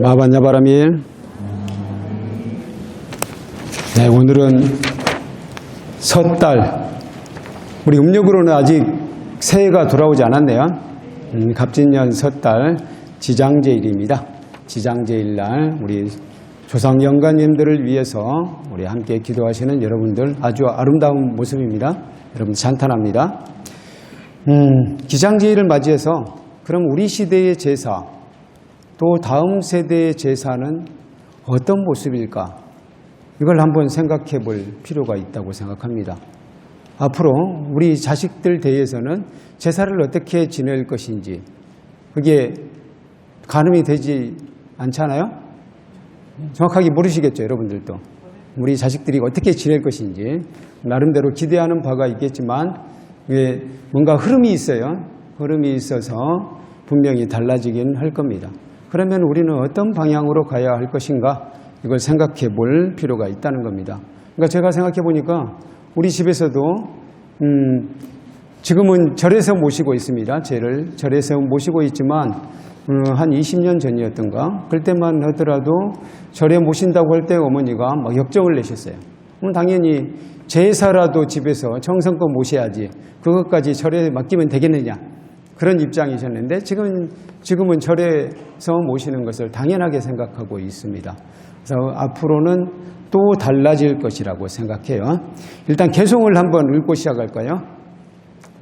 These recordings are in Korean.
마반야 바람일? 네, 오늘은 섣달. 우리 음력으로는 아직 새해가 돌아오지 않았네요. 음, 갑진년 섣달 지장제일입니다. 지장제일 날 우리 조상 영가님들을 위해서 우리 함께 기도하시는 여러분들 아주 아름다운 모습입니다. 여러분 찬탄합니다. 음, 기장제일을 맞이해서 그럼 우리 시대의 제사 또 다음 세대의 제사는 어떤 모습일까? 이걸 한번 생각해 볼 필요가 있다고 생각합니다. 앞으로 우리 자식들 대해서는 제사를 어떻게 지낼 것인지 그게 가늠이 되지 않잖아요? 정확하게 모르시겠죠, 여러분들도. 우리 자식들이 어떻게 지낼 것인지 나름대로 기대하는 바가 있겠지만 이게 뭔가 흐름이 있어요. 흐름이 있어서 분명히 달라지긴 할 겁니다. 그러면 우리는 어떤 방향으로 가야 할 것인가 이걸 생각해 볼 필요가 있다는 겁니다. 그러니까 제가 생각해 보니까 우리 집에서도 음 지금은 절에서 모시고 있습니다. 죄를 절에서 모시고 있지만 음, 한 20년 전이었던가 그때만 하더라도 절에 모신다고 할 때 어머니가 막 역정을 내셨어요. 그럼 당연히 제사라도 집에서 정성껏 모셔야지 그것까지 절에 맡기면 되겠느냐 그런 입장이셨는데 지금 지금은 절에서 모시는 것을 당연하게 생각하고 있습니다. 그래서 앞으로는 또 달라질 것이라고 생각해요. 일단 개송을 한번 읽고 시작할까요?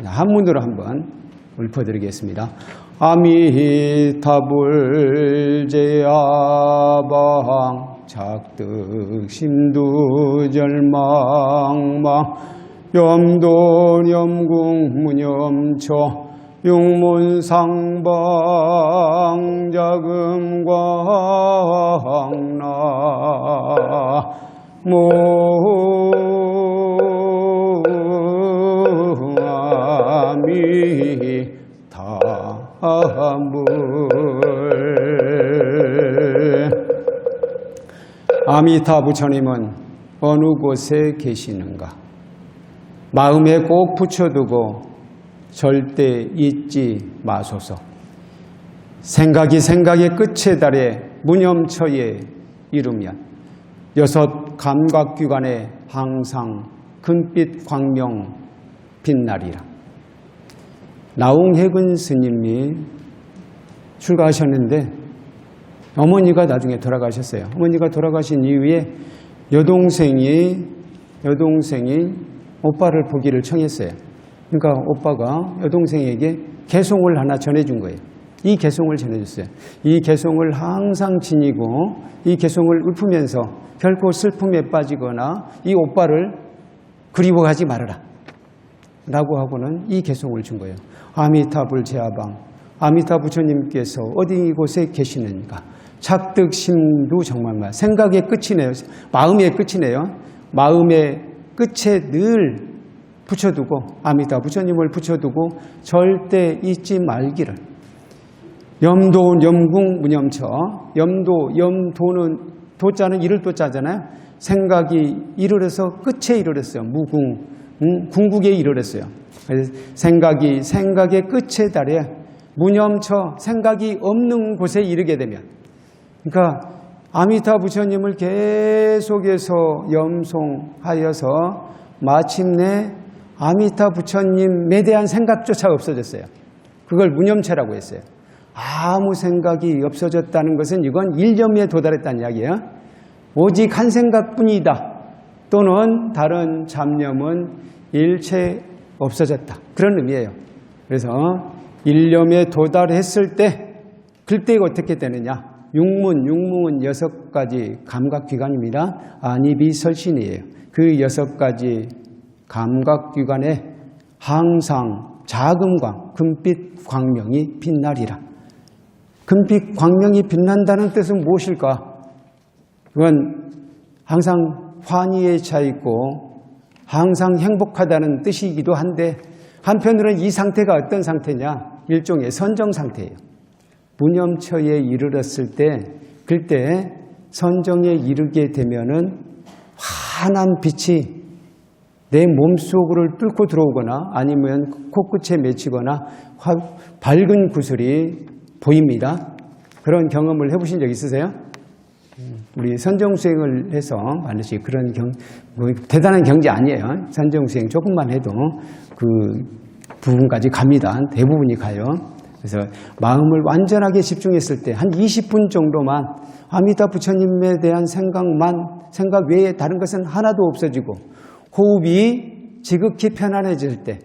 한문으로 한번 읊어드리겠습니다. 아미타불 제아방 작득 심두절망망 염도 염궁 무념처 용문상방 자금광나 다물 아미타 부처님은 어느 곳에 계시는가? 마음에 꼭 붙여두고 절대 잊지 마소서. 생각이 생각의 끝에 달해 무념처에 이르면 여섯 감각기관에 항상 금빛 광명 빛나리라. 나웅해근 스님이 출가하셨는데 어머니가 나중에 돌아가셨어요. 어머니가 돌아가신 이후에 여동생이 여동생이 오빠를 보기를 청했어요. 그러니까 오빠가 여동생에게 개송을 하나 전해준 거예요. 이 개송을 전해줬어요. 이 개송을 항상 지니고 이 개송을 읊으면서 결코 슬픔에 빠지거나 이 오빠를 그리워하지 말아라. 라고 하고는 이 개송을 준 거예요. 아미타불 제아방. 아미타 부처님께서 어디 이곳에 계시는가. 착득심도 정말 말 생각의 끝이네요. 마음의 끝이네요. 마음의 끝에 늘 붙여두고 아미타 부처님을 붙여두고 절대 잊지 말기를. 염도 염궁 무념처. 염도 염도는 도자는 이를 도자잖아요. 생각이 이르러서 끝에 이르렀어요. 무궁 음, 궁극에 이르렀어요. 생각이 생각의 끝에 달해 무념처 생각이 없는 곳에 이르게 되면. 그러니까 아미타 부처님을 계속해서 염송하여서 마침내 아미타 부처님에 대한 생각조차 없어졌어요. 그걸 무념체라고 했어요. 아무 생각이 없어졌다는 것은 이건 일념에 도달했다는 이야기예요. 오직 한 생각뿐이다. 또는 다른 잡념은 일체 없어졌다. 그런 의미예요. 그래서 일념에 도달했을 때 그때 어떻게 되느냐? 육문, 육문은 여섯 가지 감각기관입니다. 아니비설신이에요. 그 여섯 가지 감각기관에 항상 자금광, 금빛 광명이 빛나리라. 금빛 광명이 빛난다는 뜻은 무엇일까? 그건 항상 환희에 차 있고 항상 행복하다는 뜻이기도 한데 한편으로는 이 상태가 어떤 상태냐? 일종의 선정 상태예요. 무념처에 이르렀을 때 그때 선정에 이르게 되면은 환한 빛이 내 몸속으로 뚫고 들어오거나 아니면 코끝에 맺히거나 밝은 구슬이 보입니다. 그런 경험을 해보신 적 있으세요? 우리 선정수행을 해서 반드시 그런 경, 뭐 대단한 경지 아니에요. 선정수행 조금만 해도 그 부분까지 갑니다. 대부분이 가요. 그래서 마음을 완전하게 집중했을 때 한 20분 정도만 아미타 부처님에 대한 생각만 생각 외에 다른 것은 하나도 없어지고 호흡이 지극히 편안해질 때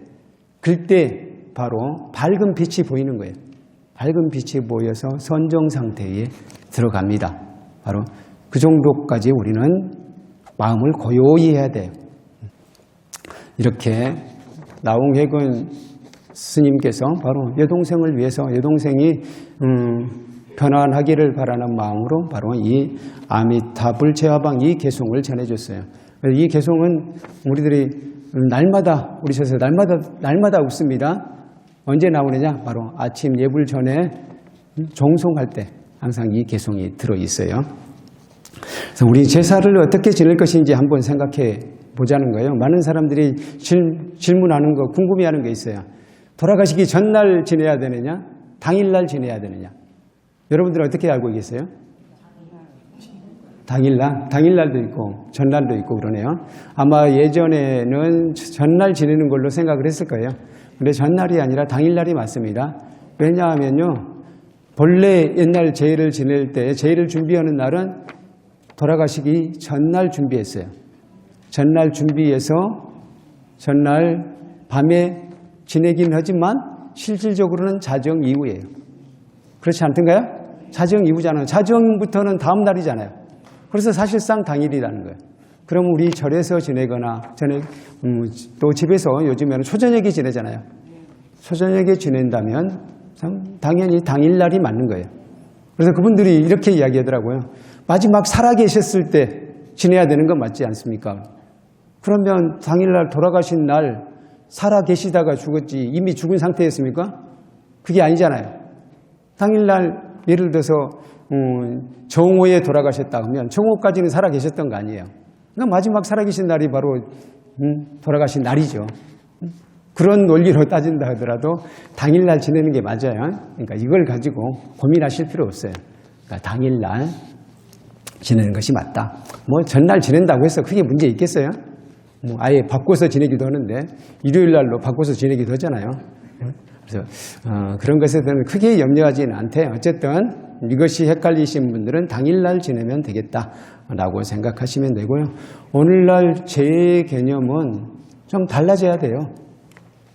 그때 바로 밝은 빛이 보이는 거예요. 밝은 빛이 보여서 선정 상태에 들어갑니다. 바로 그 정도까지 우리는 마음을 고요히 해야 돼요. 이렇게 나홍해군 스님께서 바로 여동생을 위해서 여동생이 음, 편안하기를 바라는 마음으로 바로 이 아미타불 제화방 이 개송을 전해줬어요. 이 개송은 우리들이 날마다 우리 셔서 날마다 날마다 웃습니다. 언제 나오느냐? 바로 아침 예불 전에 종송할 때 항상 이 개송이 들어 있어요. 그래서 우리 제사를 어떻게 지낼 것인지 한번 생각해 보자는 거예요. 많은 사람들이 질, 질문하는 거, 궁금해하는 게 있어요. 돌아가시기 전날 지내야 되느냐? 당일날 지내야 되느냐? 여러분들 어떻게 알고 계세요? 당일날, 당일날도 있고 전날도 있고 그러네요. 아마 예전에는 전날 지내는 걸로 생각을 했을 거예요. 근데 전날이 아니라 당일날이 맞습니다. 왜냐하면요. 본래 옛날 제일을 지낼 때 제일을 준비하는 날은 돌아가시기 전날 준비했어요. 전날 준비해서 전날 밤에 지내긴 하지만 실질적으로는 자정 이후예요. 그렇지 않던가요? 자정 이후잖아요. 자정부터는 다음 날이잖아요. 그래서 사실상 당일이라는 거예요. 그럼 우리 절에서 지내거나 저녁 음, 또 집에서 요즘에는 초저녁에 지내잖아요. 초저녁에 지낸다면 참 당연히 당일날이 맞는 거예요. 그래서 그분들이 이렇게 이야기하더라고요. 마지막 살아계셨을 때 지내야 되는 건 맞지 않습니까? 그러면 당일날 돌아가신 날 살아계시다가 죽었지 이미 죽은 상태였습니까? 그게 아니잖아요. 당일날 예를 들어서 음, 정오에 돌아가셨다 하면 정오까지는 살아 계셨던 거 아니에요. 그러니까 마지막 살아 계신 날이 바로 음, 돌아가신 날이죠. 그런 논리로 따진다 하더라도 당일날 지내는 게 맞아요. 그러니까 이걸 가지고 고민하실 필요 없어요. 그러니까 당일날 지내는 것이 맞다. 뭐 전날 지낸다고 해서 크게 문제 있겠어요? 뭐 아예 바꿔서 지내기도 하는데 일요일 날로 바꿔서 지내기도 하잖아요. 그래서 어, 그런 것에 대해서는 크게 염려하지는 않대. 어쨌든 이것이 헷갈리신 분들은 당일날 지내면 되겠다라고 생각하시면 되고요. 오늘날 제 개념은 좀 달라져야 돼요.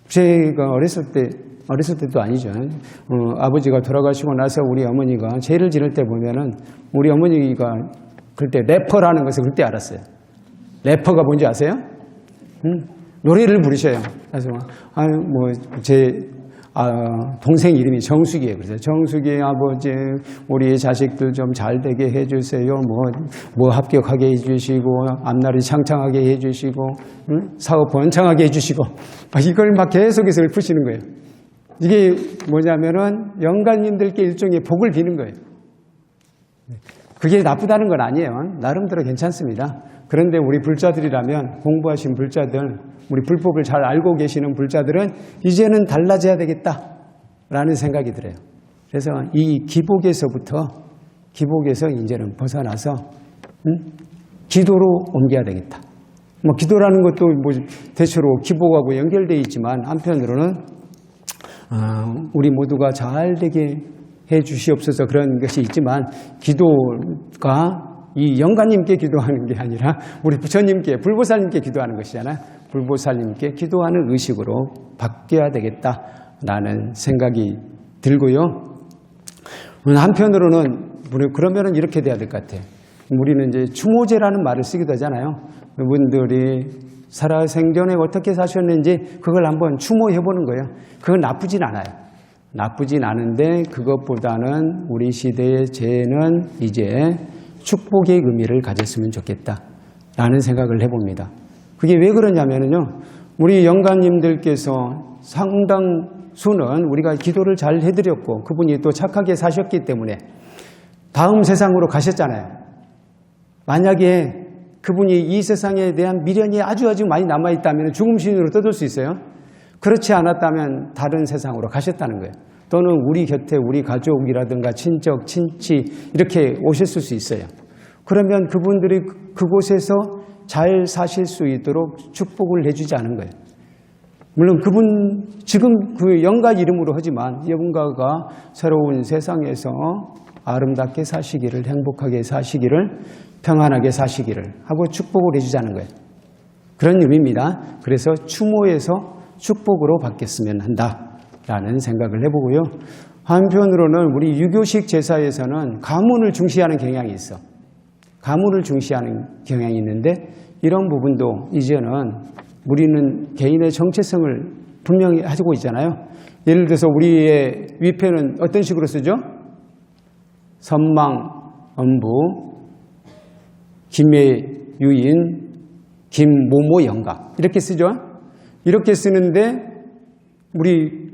제가 어렸을 때 어렸을 때도 아니죠. 어, 아버지가 돌아가시고 나서 우리 어머니가 제를 지낼 때 보면은 우리 어머니가 그때 래퍼라는 것을 그때 알았어요. 래퍼가 뭔지 아세요? 음, 노래를 부르셔요. 그래서 아뭐제 아, 동생 이름이 정숙이에요. 그래서 정숙이 아버지 우리 자식들 좀 잘 되게 해주세요. 뭐, 뭐 합격하게 해주시고 앞날이 창창하게 해주시고 응? 사업 번창하게 해주시고 아, 이걸 막 계속해서 읊으시는 거예요. 이게 뭐냐면은 영감님들께 일종의 복을 비는 거예요. 그게 나쁘다는 건 아니에요. 나름대로 괜찮습니다. 그런데 우리 불자들이라면 공부하신 불자들, 우리 불법을 잘 알고 계시는 불자들은 이제는 달라져야 되겠다라는 생각이 들어요. 그래서 이 기복에서부터 기복에서 이제는 벗어나서 음? 기도로 옮겨야 되겠다. 뭐 기도라는 것도 뭐 대체로 기복하고 연결되어 있지만 한편으로는 어, 우리 모두가 잘 되게 해 주시옵소서 그런 것이 있지만 기도가 이 영가님께 기도하는 게 아니라 우리 부처님께 불보살님께 기도하는 것이잖아요. 불보살님께 기도하는 의식으로 바뀌어야 되겠다라는 생각이 들고요. 한편으로는 그러면은 이렇게 돼야 될 것 같아요. 우리는 이제 추모제라는 말을 쓰기도 하잖아요. 그분들이 살아 생전에 어떻게 사셨는지 그걸 한번 추모해 보는 거예요. 그건 나쁘진 않아요. 나쁘진 않은데 그것보다는 우리 시대의 죄는 이제 축복의 의미를 가졌으면 좋겠다 라는 생각을 해봅니다. 그게 왜 그러냐면요. 우리 영가님들께서 상당수는 우리가 기도를 잘 해드렸고 그분이 또 착하게 사셨기 때문에 다음 세상으로 가셨잖아요. 만약에 그분이 이 세상에 대한 미련이 아주 아주 많이 남아있다면 죽음신으로 떠돌 수 있어요. 그렇지 않았다면 다른 세상으로 가셨다는 거예요. 또는 우리 곁에 우리 가족이라든가 친척, 친치 이렇게 오셨을 수 있어요. 그러면 그분들이 그- 그곳에서 잘 사실 수 있도록 축복을 해주지 않은 거예요. 물론 그분 지금 그 영가 이름으로 하지만 영가가 새로운 세상에서 아름답게 사시기를 행복하게 사시기를 평안하게 사시기를 하고 축복을 해주자는 거예요. 그런 의미입니다. 그래서 추모에서 축복으로 바뀌었으면 한다 라는 생각을 해보고요. 한편으로는 우리 유교식 제사에서는 가문을 중시하는 경향이 있어. 가문을 중시하는 경향이 있는데 이런 부분도 이제는 우리는 개인의 정체성을 분명히 가지고 있잖아요. 예를 들어서 우리의 위패는 어떤 식으로 쓰죠? 선망, 엄부, 김해유인, 김모모 영가 이렇게 쓰죠. 이렇게 쓰는데 우리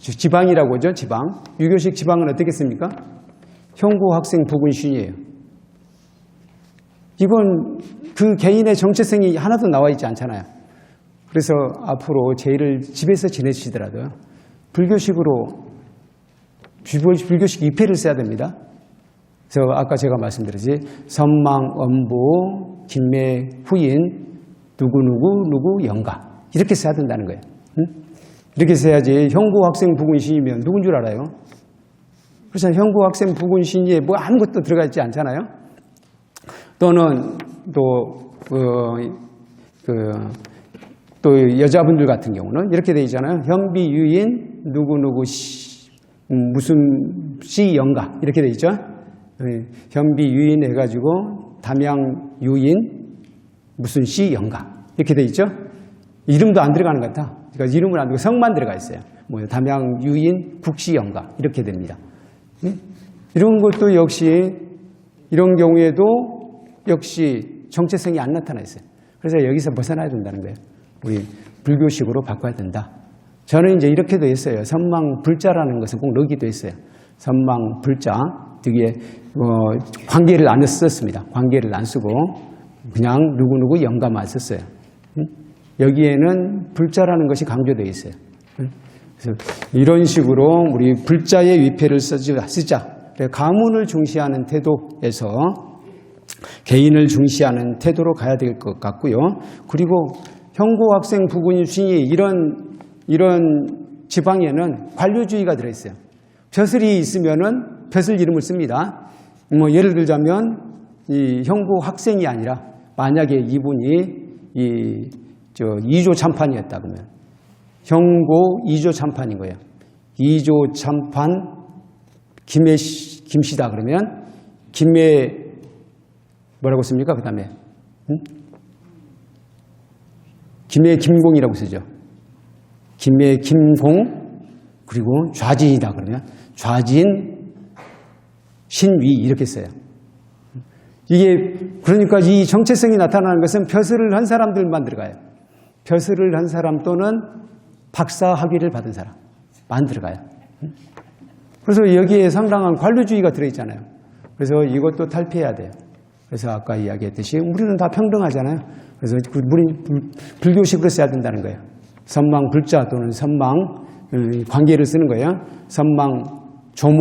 지- 지방이라고 하죠. 지방. 유교식 지방은 어떻게 씁니까? 형고 학생 부군신이에요. 이건 그 개인의 정체성이 하나도 나와 있지 않잖아요. 그래서 앞으로 제의를 집에서 지내시더라도 불교식으로 불교- 불교식 입회를 써야 됩니다. 그래서 아까 제가 말씀드렸지 선망, 엄보, 김매, 후인, 누구누구, 누구, 영가 이렇게 써야 된다는 거예요. 응? 이렇게 써야지 형고 학생 부군신이면 누군 줄 알아요? 그래서 형고 학생 부군신이에 뭐 아무것도 들어가 있지 않잖아요. 또는 또, 어, 그, 또 여자분들 같은 경우는 이렇게 돼 있잖아요. 현비 유인 누구누구 씨, 음, 무슨 씨 영가 이렇게 돼 있죠. 예, 현비 유인 해가지고 담양 유인 무슨 씨 영가 이렇게 돼 있죠. 이름도 안 들어가는 것 같아. 그러니까 이름은 안 들고 성만 들어가 있어요. 뭐 담양 유인 국시 영가 이렇게 됩니다. 예? 이런 것도 역시 이런 경우에도 역시 정체성이 안 나타나 있어요. 그래서 여기서 벗어나야 된다는 거예요. 우리 불교식으로 바꿔야 된다. 저는 이제 이렇게도 했어요. 선망 불자라는 것은 꼭 넣기도 했어요. 선망 불자 뒤에 어, 관계를 안 썼습니다. 관계를 안 쓰고 그냥 누구누구 영가만 썼어요. 응? 여기에는 불자라는 것이 강조되어 있어요. 응? 그래서 이런 식으로 우리 불자의 위패를 쓰자. 가문을 중시하는 태도에서 개인을 중시하는 태도로 가야 될 것 같고요. 그리고 형고 학생 부군 신이 이런 이런 지방에는 관료주의가 들어있어요. 벼슬이 있으면은 벼슬 이름을 씁니다. 뭐 예를 들자면 이 형고 학생이 아니라 만약에 이분이 이 저 2조 참판이었다 그러면 형고 2조 참판인 거예요. 2조 참판 김해 씨- 김씨다 그러면 김해 뭐라고 씁니까? 그 다음에 김해 김공이라고 쓰죠. 김해 김공 그리고 좌진이다 그러면 좌진 신위 이렇게 써요. 이게 그러니까 이 정체성이 나타나는 것은 벼슬을 한 사람들만 들어가요. 벼슬을 한 사람 또는 박사 학위를 받은 사람 만 들어가요. 그래서 여기에 상당한 관료주의가 들어있잖아요. 그래서 이것도 탈피해야 돼요. 그래서 아까 이야기했듯이 우리는 다 평등하잖아요. 그래서 그 우리 불- 불교식으로 써야 된다는 거예요. 선망 불자 또는 선망 음, 관계를 쓰는 거예요. 선망 조모,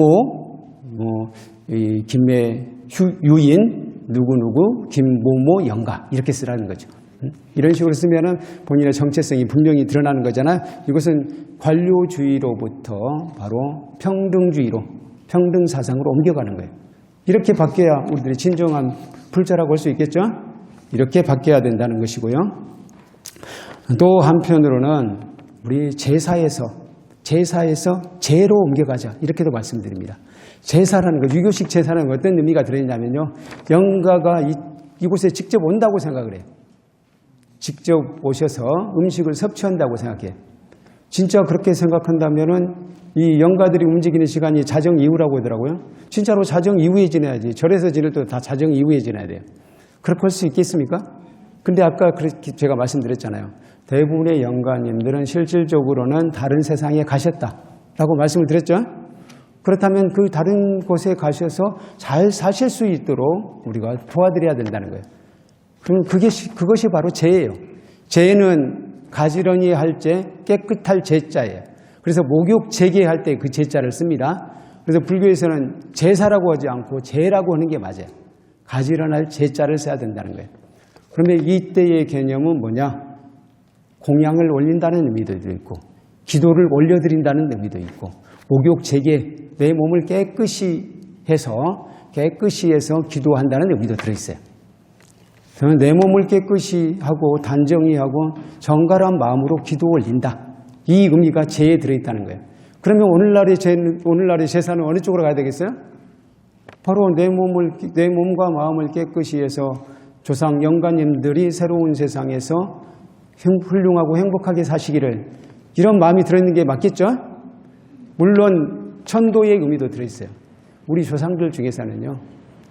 뭐, 이 김매 휴- 유인, 누구누구, 김모모 영가 이렇게 쓰라는 거죠. 음? 이런 식으로 쓰면은 본인의 정체성이 분명히 드러나는 거잖아요. 이것은 관료주의로부터 바로 평등주의로, 평등 사상으로 옮겨가는 거예요. 이렇게 바뀌어야 우리들이 진정한 불자라고 할 수 있겠죠? 이렇게 바뀌어야 된다는 것이고요. 또 한편으로는 우리 제사에서 제사에서 제로 옮겨가자 이렇게도 말씀드립니다. 제사라는 거 유교식 제사는 어떤 의미가 들어있냐면요. 영가가 이, 이곳에 직접 온다고 생각을 해요. 직접 오셔서 음식을 섭취한다고 생각해요. 진짜 그렇게 생각한다면은 이 영가들이 움직이는 시간이 자정 이후라고 하더라고요. 진짜로 자정 이후에 지내야지. 절에서 지낼 때 다 자정 이후에 지내야 돼요. 그렇게 할 수 있겠습니까? 근데 아까 그렇게 제가 말씀드렸잖아요. 대부분의 영가님들은 실질적으로는 다른 세상에 가셨다라고 말씀을 드렸죠. 그렇다면 그 다른 곳에 가셔서 잘 사실 수 있도록 우리가 도와드려야 된다는 거예요. 그럼 그게, 시- 그것이 바로 죄예요. 죄는 가지런히 할 죄, 깨끗할 죄자예요. 그래서 목욕 재개할 때그 제자를 씁니다. 그래서 불교에서는 제사라고 하지 않고 제라고 하는 게 맞아요. 가지런할 제자를 써야 된다는 거예요. 그러면 이때의 개념은 뭐냐? 공양을 올린다는 의미도 있고, 기도를 올려드린다는 의미도 있고, 목욕 재개, 내 몸을 깨끗이 해서, 깨끗이 해서 기도한다는 의미도 들어있어요. 저는 내 몸을 깨끗이 하고 단정히 하고 정갈한 마음으로 기도 올린다. 이 의미가 제에 들어있다는 거예요. 그러면 오늘날의 제, 오늘날의 제사는 어느 쪽으로 가야 되겠어요? 바로 내 몸을, 내 몸과 마음을 깨끗이 해서 조상 영가님들이 새로운 세상에서 훌륭하고 행복하게 사시기를 이런 마음이 들어있는 게 맞겠죠? 물론 천도의 의미도 들어있어요. 우리 조상들 중에서는요.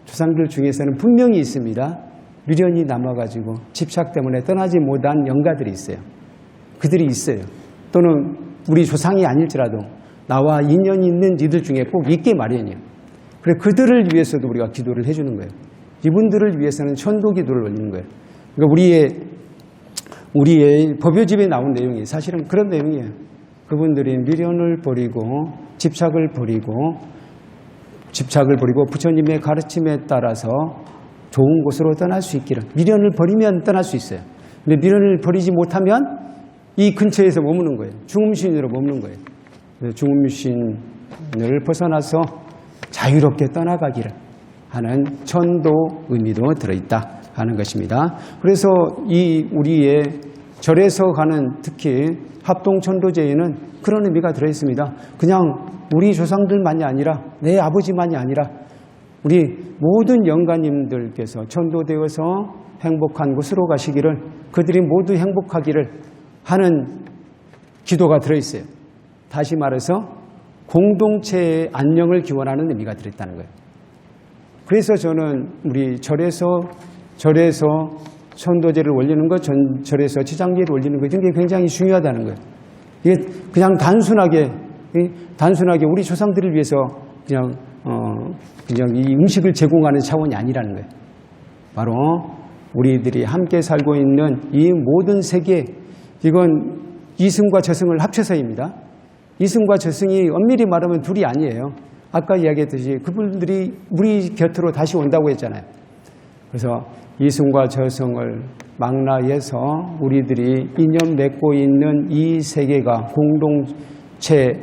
조상들 중에서는 분명히 있습니다. 미련이 남아가지고 집착 때문에 떠나지 못한 영가들이 있어요. 그들이 있어요. 또는 우리 조상이 아닐지라도 나와 인연이 있는 이들 중에 꼭 있게 마련이에요. 그래 그들을 위해서도 우리가 기도를 해주는 거예요. 이분들을 위해서는 천도 기도를 올리는 거예요. 그러니까 우리의 우리의 법요집에 나온 내용이 사실은 그런 내용이에요. 그분들이 미련을 버리고 집착을 버리고 집착을 버리고 부처님의 가르침에 따라서 좋은 곳으로 떠날 수 있기를 미련을 버리면 떠날 수 있어요. 근데 미련을 버리지 못하면 이 근처에서 머무는 거예요. 중음신으로 머무는 거예요. 중음신을 벗어나서 자유롭게 떠나가기를 하는 천도 의미도 들어있다 하는 것입니다. 그래서 이 우리의 절에서 가는 특히 합동천도제에는 그런 의미가 들어있습니다. 그냥 우리 조상들만이 아니라 내 아버지만이 아니라 우리 모든 영가님들께서 천도되어서 행복한 곳으로 가시기를 그들이 모두 행복하기를 하는 기도가 들어있어요. 다시 말해서 공동체의 안녕을 기원하는 의미가 들어있다는 거예요. 그래서 저는 우리 절에서 절에서 천도제를 올리는 것, 전, 절에서 지장제를 올리는 것게 굉장히 중요하다는 거예요. 이게 그냥 단순하게 단순하게 우리 조상들을 위해서 그냥 어, 그냥 이 음식을 제공하는 차원이 아니라는 거예요. 바로 우리들이 함께 살고 있는 이 모든 세계, 이건 이승과 저승을 합쳐서입니다. 이승과 저승이 엄밀히 말하면 둘이 아니에요. 아까 이야기했듯이 그분들이 우리 곁으로 다시 온다고 했잖아요. 그래서 이승과 저승을 망라해서 우리들이 인연 맺고 있는 이 세계가 공동체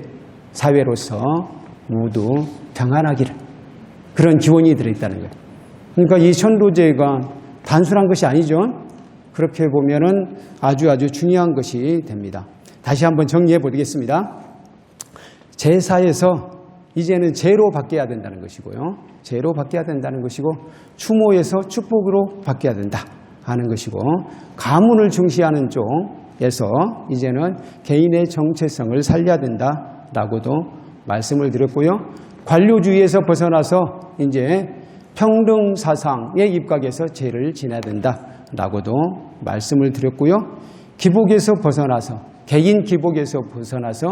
사회로서 모두 평안하기를 그런 기원이 들어있다는 거예요. 그러니까 이 천도제가 단순한 것이 아니죠. 그렇게 보면은 아주 아주 중요한 것이 됩니다. 다시 한번 정리해 보겠습니다. 제사에서 이제는 제로 바뀌어야 된다는 것이고요. 제로 바뀌어야 된다는 것이고 추모에서 축복으로 바뀌어야 된다 하는 것이고 가문을 중시하는 쪽에서 이제는 개인의 정체성을 살려야 된다라고도 말씀을 드렸고요. 관료주의에서 벗어나서 이제 평등 사상에 입각해서 죄를 지내야 된다라고도 말씀을 드렸고요. 기복에서 벗어나서 개인 기복에서 벗어나서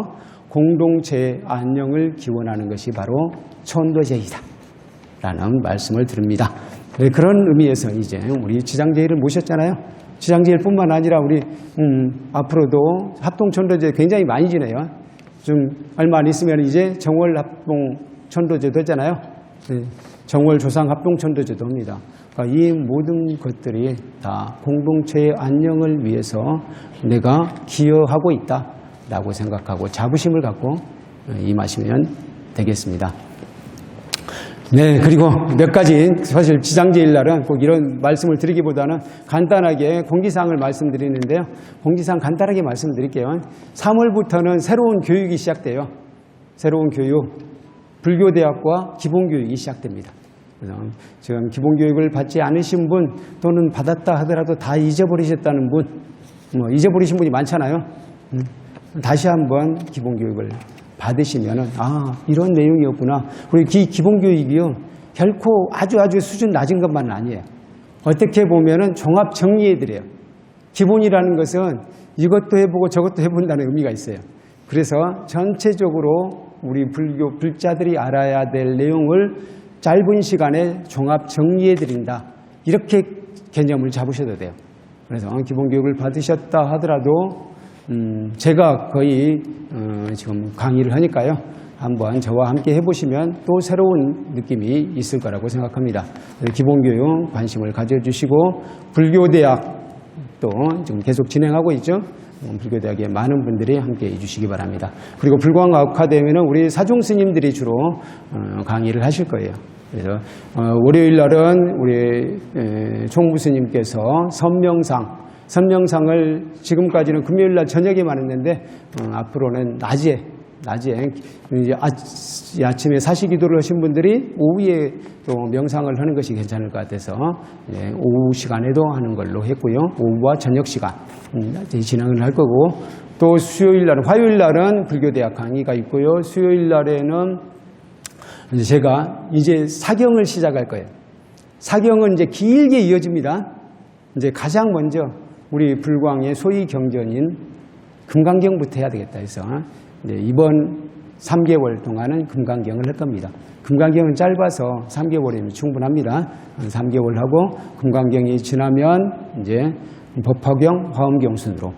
공동체의 안녕을 기원하는 것이 바로 천도제이다. 라는 말씀을 드립니다. 네, 그런 의미에서 이제 우리 지장제일을 모셨잖아요. 지장제일뿐만 아니라 우리 음, 앞으로도 합동 천도제 굉장히 많이 지내요. 좀 얼마 안 있으면 이제 정월 합동 천도제도 했잖아요. 네, 정월 조상 합동 천도제도 합니다. 그러니까 이 모든 것들이 다 공동체의 안녕을 위해서 내가 기여하고 있다라고 생각하고 자부심을 갖고 임하시면 되겠습니다. 네, 그리고 몇 가지 사실 지장제일 날은 꼭 이런 말씀을 드리기보다는 간단하게 공지사항을 말씀드리는데요. 공지사항 간단하게 말씀드릴게요. 3월부터는 새로운 교육이 시작돼요. 새로운 교육, 불교대학과 기본교육이 시작됩니다. 지금 기본교육을 받지 않으신 분 또는 받았다 하더라도 다 잊어버리셨다는 분, 뭐 잊어버리신 분이 많잖아요. 음, 다시 한번 기본교육을 받으시면은 아 이런 내용이었구나. 우리 기, 기본교육이요 결코 아주 아주 수준 낮은 것만은 아니에요. 어떻게 보면은 종합 정리해드려요. 기본이라는 것은 이것도 해보고 저것도 해본다는 의미가 있어요. 그래서 전체적으로 우리 불교 불자들이 알아야 될 내용을 짧은 시간에 종합 정리해 드린다. 이렇게 개념을 잡으셔도 돼요. 그래서 기본 교육을 받으셨다 하더라도 음, 제가 거의 어, 지금 강의를 하니까요. 한번 저와 함께 해보시면 또 새로운 느낌이 있을 거라고 생각합니다. 기본 교육 관심을 가져주시고 불교대학 또 지금 계속 진행하고 있죠. 음, 불교대학에 많은 분들이 함께 해주시기 바랍니다. 그리고 불광 아카데미는 우리 사중 스님들이 주로 어, 강의를 하실 거예요. 그래서 어, 월요일 날은 우리 에, 총무 스님께서 선명상 선명상을 지금까지는 금요일 날 저녁에만 했는데 어, 앞으로는 낮에 낮에 아, 아침에 사시 기도를 하신 분들이 오후에 또 명상을 하는 것이 괜찮을 것 같아서 예, 오후 시간에도 하는 걸로 했고요. 오후와 저녁 시간 음, 진행을 할 거고 또 수요일 날은 화요일 날은 불교 대학 강의가 있고요. 수요일 날에는 제가 이제 사경을 시작할 거예요. 사경은 이제 길게 이어집니다. 이제 가장 먼저 우리 불광의 소위 경전인 금강경부터 해야 되겠다 해서 이제 이번 3개월 동안은 금강경을 할 겁니다. 금강경은 짧아서 3개월이면 충분합니다. 3개월 하고 금강경이 지나면 이제 법화경, 화엄경 순으로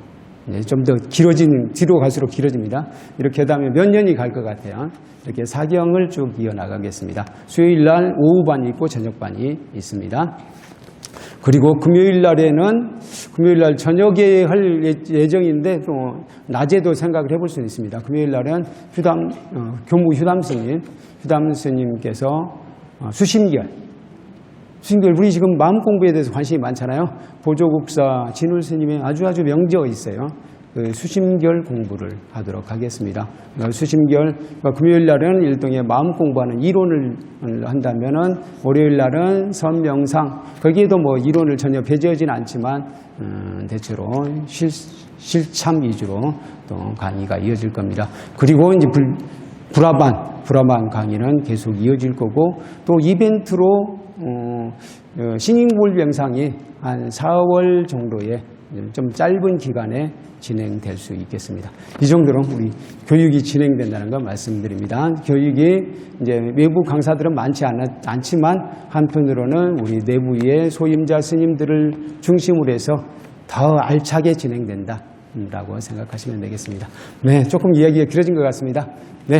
좀 더 길어지는 뒤로 갈수록 길어집니다. 이렇게 하다면 몇 년이 갈 것 같아요. 이렇게 사경을 쭉 이어나가겠습니다. 수요일 날 오후반이 있고 저녁반이 있습니다. 그리고 금요일 날에는 금요일 날 저녁에 할 예- 예정인데 또 낮에도 생각을 해볼 수 있습니다. 금요일 날은 휴담 어, 교무 휴담 스님, 휴담 스님께서 어, 수심결, 수심결 우리 지금 마음 공부에 대해서 관심이 많잖아요. 보조국사 진울 스님의 아주 아주 명제가 있어요. 그 수심결 공부를 하도록 하겠습니다. 어, 수심결 그러니까 금요일 날은 일종의 마음 공부하는 이론을 한다면은 월요일 날은 선명상 거기에도 뭐 이론을 전혀 배제하지는 않지만 음, 대체로 실, 실참 위주로 또 강의가 이어질 겁니다. 그리고 이제 불, 불화반 불화반 강의는 계속 이어질 거고 또 이벤트로 어, 어, 신인골 명상이 한 4월 정도에 좀 짧은 기간에 진행될 수 있겠습니다. 이 정도로 우리 교육이 진행된다는 걸 말씀드립니다. 교육이 이제 외부 강사들은 많지 않, 않지만 한편으로는 우리 내부의 소임자 스님들을 중심으로 해서 더 알차게 진행된다 라고 생각하시면 되겠습니다. 네, 조금 이야기가 길어진 것 같습니다. 네,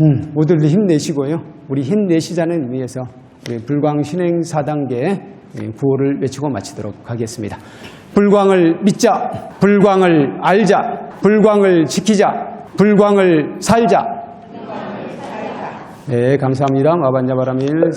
음, 모두들 힘내시고요. 우리 힘내시자는 의미에서 우리 불광 신행 4단계 구호를 외치고 마치도록 하겠습니다. 불광을 믿자, 불광을 알자, 불광을 지키자, 불광을 살자. 네, 감사합니다. 마반야바라밀.